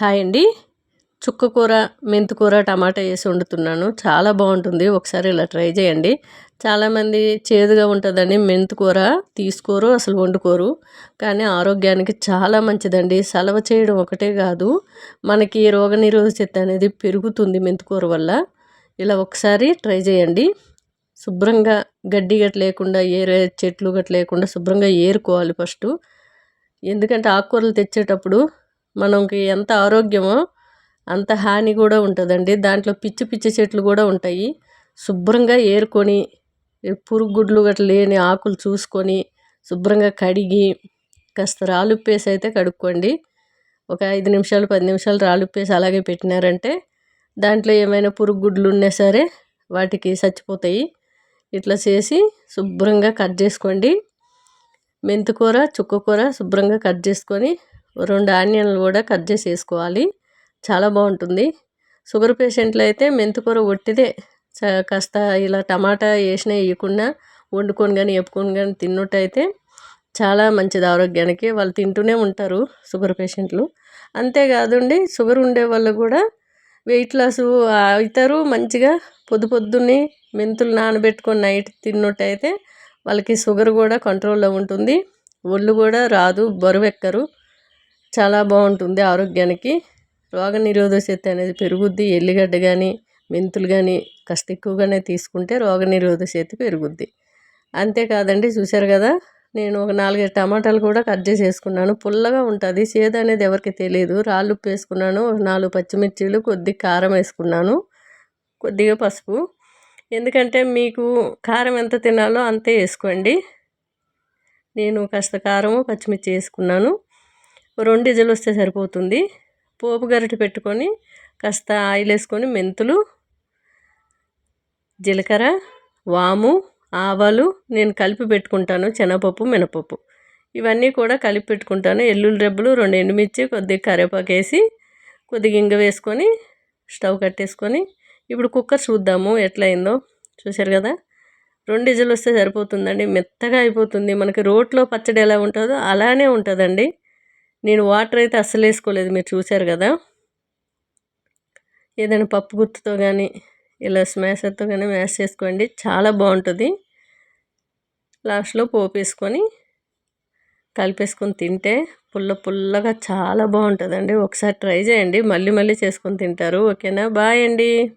Hi అండి. చుక్క కూర మెంతికూర టమాటా వేసి వండుతున్నాను. చాలా బాగుంటుంది. ఒకసారి ఇలా ట్రై చేయండి. చాలామంది చేదుగా ఉంటుందని మెంతికూర తీసుకోరు అసలు వండుకోరు. కానీ ఆరోగ్యానికి చాలా మంచిదండి. సలవ చేయడం ఒకటే కాదు. మనకి రోగనిరోధక శక్తి అనేది పెరుగుతుంది మెంతికూర వల్ల. ఇలా ఒకసారి ట్రై చేయండి. శుభ్రంగా గడ్డి గట్ లేకుండా ఏరే చెట్లు గట్ లేకుండా శుభ్రంగా ఏరుకోవాలి ఫస్ట్. ఎందుకంటే ఆకుకూరలు తెచ్చేటప్పుడు మనకి ఎంత ఆరోగ్యమో అంత హాని కూడా ఉంటుందండి. దాంట్లో పిచ్చి పిచ్చి చెట్లు కూడా ఉంటాయి. శుభ్రంగా ఏరుకొని పురుగు గుడ్లు గట్ల లేని ఆకులు చూసుకొని శుభ్రంగా కడిగి కాస్త రాలుప్పేసి అయితే కడుక్కోండి. ఒక ఐదు నిమిషాలు పది నిమిషాలు రాలుప్పేసి అలాగే పెట్టినారంటే దాంట్లో ఏమైనా పురుగు గుడ్లు ఉన్నా సరే వాటికి చచ్చిపోతాయి. ఇట్లా చేసి శుభ్రంగా కట్ చేసుకోండి. మెంతికూర చుక్కకూర శుభ్రంగా కట్ చేసుకొని రెండు ఆనియన్లు కూడా కట్ చేసి వేసుకోవాలి చాలా బాగుంటుంది. షుగర్ పేషెంట్లు అయితే మెంతికూర ఒట్టిదే. కాస్త ఇలా టమాటా వేసినా వేయకుండా వండుకొని కానీ వేపుకొని కానీ తిన్నట్టయితే చాలా మంచిది ఆరోగ్యానికి. వాళ్ళు తింటూనే ఉంటారు షుగర్ పేషెంట్లు. అంతేకాదండి షుగర్ ఉండే వాళ్ళు కూడా వెయిట్ లాస్ అవుతారు మంచిగా పొద్దు పొద్దున్నే మెంతులు నానబెట్టుకొని నైట్ తిన్నట్టయితే వాళ్ళకి షుగర్ కూడా కంట్రోల్లో ఉంటుంది. ఒళ్ళు కూడా రాదు బరువు ఎక్కరు. చాలా బాగుంటుంది ఆరోగ్యానికి. రోగ నిరోధక శక్తి అనేది పెరుగుద్ది. ఎల్లిగడ్డ కానీ మెంతులు కానీ కాస్త ఎక్కువగానే తీసుకుంటే రోగ నిరోధక శక్తి పెరుగుద్ది. అంతేకాదండి చూశారు కదా నేను ఒక నాలుగైదు టమాటాలు కూడా కట్ చేసి వేసుకున్నాను పుల్లగా ఉంటుంది. సేద అనేది ఎవరికి తెలియదు రాళ్ళు ఉప్పు వేసుకున్నాను ఒక నాలుగు పచ్చిమిర్చీలు కొద్దిగా కారం వేసుకున్నాను. కొద్దిగా పసుపు. ఎందుకంటే మీకు కారం ఎంత తినాలో అంతే వేసుకోండి. నేను కాస్త కారము పచ్చిమిర్చి వేసుకున్నాను. రెండు ఇజలు వస్తే సరిపోతుంది. పోపు గరిటె పెట్టుకొని కాస్త ఆయిల్ వేసుకొని మెంతులు జీలకర్ర వాము ఆవాలు నేను కలిపి పెట్టుకుంటాను శనగపప్పు మినపప్పు. ఇవన్నీ కూడా కలిపి పెట్టుకుంటాను. ఎల్లుల్లి రెబ్బలు రెండు ఎండుమిర్చి కొద్దిగా కరివేపాకు వేసి కొద్దిగా ఇంగ వేసుకొని స్టవ్ కట్టేసుకొని ఇప్పుడు కుక్కర్ చూద్దాము ఎట్లయిందో. చూశారు కదా? రెండు ఇజలు వస్తే సరిపోతుందండి. మెత్తగా అయిపోతుంది. మనకి రోట్లో పచ్చడి ఎలా ఉంటుందో అలానే ఉంటుందండి. నేను వాటర్ అయితే అస్సలు వేసుకోలేదు మీరు చూశారు కదా? ఏదైనా పప్పు గుత్తుతో కానీ ఇలా స్మాషర్తో కానీ మ్యాష్ చేసుకోండి చాలా బాగుంటుంది. లాస్ట్లో పోపు వేసుకొని కలిపేసుకొని తింటే పుల్ల పుల్లగా చాలా బాగుంటుందండి. ఒకసారి ట్రై చేయండి మళ్ళీ మళ్ళీ చేసుకొని తింటారు. ఓకేనా? బాయ్ అండి.